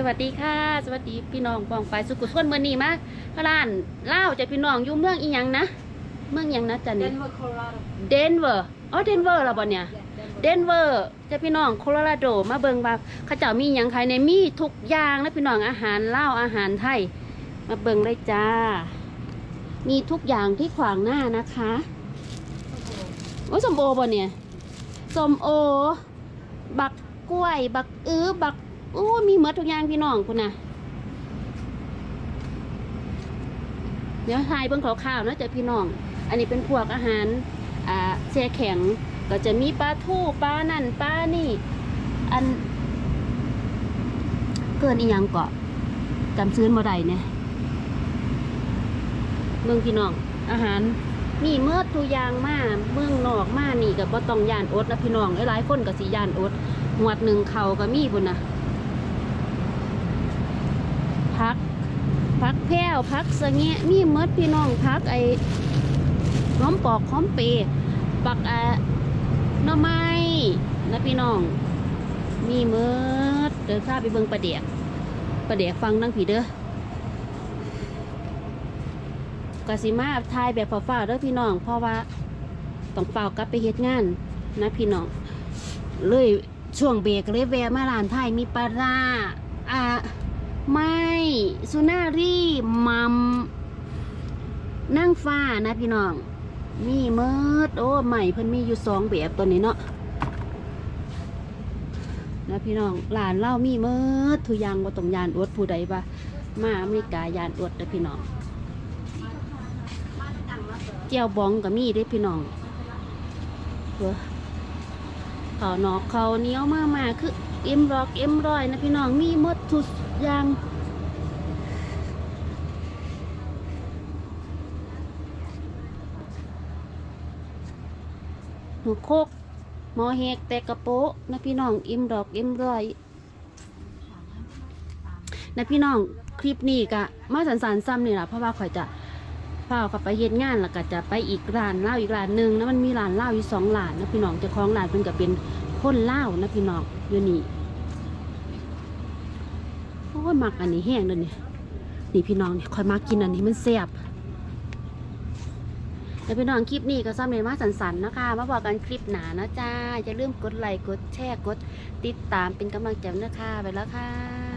สวัสดีค่ะ สวัสดีพี่น้องปองไปสุกุส่วนเมื่อนี้มาร้านเล่าวจะพี่น้องอยู่เมืองอีหยังนะ เมืองอีหยังนะจันนี่ Denver, Colorado. เดนเวอร์อ๋อเดนเวอร์แล้วบ่เนี่ย Yeah, เดนเวอร์จะพี่น้องโคโลราโดมาเบิงว่าเขาเจ้ามีหยังขายในมีทุกอย่างนะพี่น้องอาหารลาวอาหารไทย มาเบิงเลยจ้า มีทุกอย่างที่ขวางหน้านะคะโอ้ยสมโอบ่เนี่ยสมโอ บักกล้วย บักอื้อบัก โอ้มีหมดทุกอย่างพี่น้องคุณนะเดี๋ยวทายเบิ่งข่าวๆนะจ้ะพี่น้อง อันนี้เป็นพวกอาหารอ่าแช่แข็งก็จะมีปลาทูปลานั่นปลานี่ อัน เกินอีหยังเกาะจำซื้อมาได้เนี่ยเมืองพี่น้อง อาหารมีเมื่อทุกอย่างมาเมืองนอกมานี่ก็บ่ต้องยานอดนะพี่น้องหลายคนก็สิยานอดหวดหนึ่งเขาก็มีพุ่นนะ พักพักแพ้วพักสะเงะมีเมดพี่น้องพักไอ้หอมปอกหอมเปรย์ปักอะหน่อไม้นะพี่น้อง มีเมดเดินข้าไปเบิ่งประเดียกประเดียกฟังนั่งผีเด้อกสิมาทายแบบฝ้าๆเด้อพี่น้อง เพราะว่าต้องเฝ้ากลับไปเฮ็ดงานนะพี่น้อง เลยช่วงเบรกเลยแวะมาร้านไทยมีปลาร้าอ่า ไม่สุนารีมัมนั่งฟ้านะพี่น้อง มีเมิดโอ้ใหม่เพิ่นมีอยู่สองแบบตัวนี้เนาะนะพี่น้องหลานเล่ามีเมิดทุย่างว่าต้องยานอวดผู้ใดปะมาอเมริกายานอวดนะพี่น้องเจียวบองก็มีได้พี่น้องเว้อเขานอกเขาเนี้ยวมามาคือเอ็มร็อกเอ็มรอยนะพี่น้องมีมดทุก ย่างหัวโคกหมอเฮกแต่กระโปะนะพี่น้องอิ่มดอกอิ่มร้อยนะพี่น้องคลิปนี้กะมาสันสันซ้ำนี่แหละเพราะว่าข่อยจะพากับไปเฮ็ดงานแล้วก็จะไปอีกร้านเหล้าอีกร้านหนึ่งนะมันมีร้านเหล้าอยู่สองร้านนะพี่น้องเจ้าของร้านเพิ่นก็เป็นคนเหล้านะพี่น้องอยู่นี่ อ้ยมักอันนี้แห้งเลยนี่นี่พี่น้องนี่คอยมากินอันนี้มันแซ่บเดี๋ยวพี่น้องคลิปนี้ก็ซ้ำเลยมาสันสันะคะ มาบอกกันคลิปหนานะจ้าอย่าลืมกดไลค์กดแชร์กดติดตามเป็นกำลังใจนะคะไปแล้วค่ะ